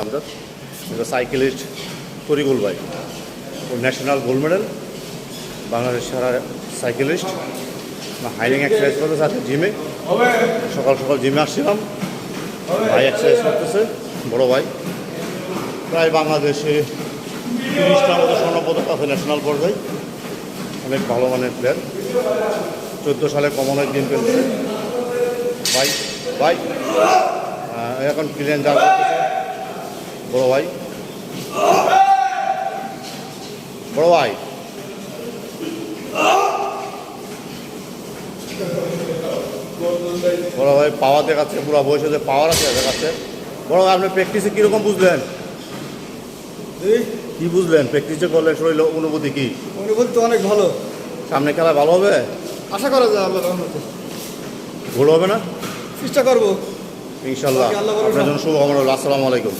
আমজাদ এটা সাইকেলিস্ট তরিকুল ভাই। ও ন্যাশনাল গোল্ড মেডেল বাংলাদেশ সারা সাইকেলিস্ট হাইলিং এক্সারসাইজ করতেছে আজকে জিমে সকাল সকাল জিমে আসছিলাম। ভাই এক্সারসাইজ করতেছে, বড় ভাই। প্রায় বাংলাদেশে তিরিশটার মতো স্বর্ণপদক আছে ন্যাশনাল পর্যায়ে। অনেক ভালো মানের প্লেয়ার চোদ্দ সালে কমনের গেম খেলছে ভাই ভাই এখন প্লেন যা করতেছে। বড় ভাই। বড় ভাই। বড় ভাই পাওয়ার দেখাচ্ছে পুরো বয়সে পাওয়ার আছে দেখাচ্ছে বড় ভাই আপনি প্র্যাকটিসে কীরকম বুঝলেন? কি বুঝলেন? প্র্যাকটিসে করলে শরীর অনুভূতি কি? অনুভূতি তো অনেক ভালো। সামনে খেলা ভালো হবে? আশা করা যায় আল্লাহ রহমতে। ভুল হবে না? চেষ্টা করব। ইনশাল্লাহ। আপনার জন্য শুভকামনা আসসালামু আলাইকুম।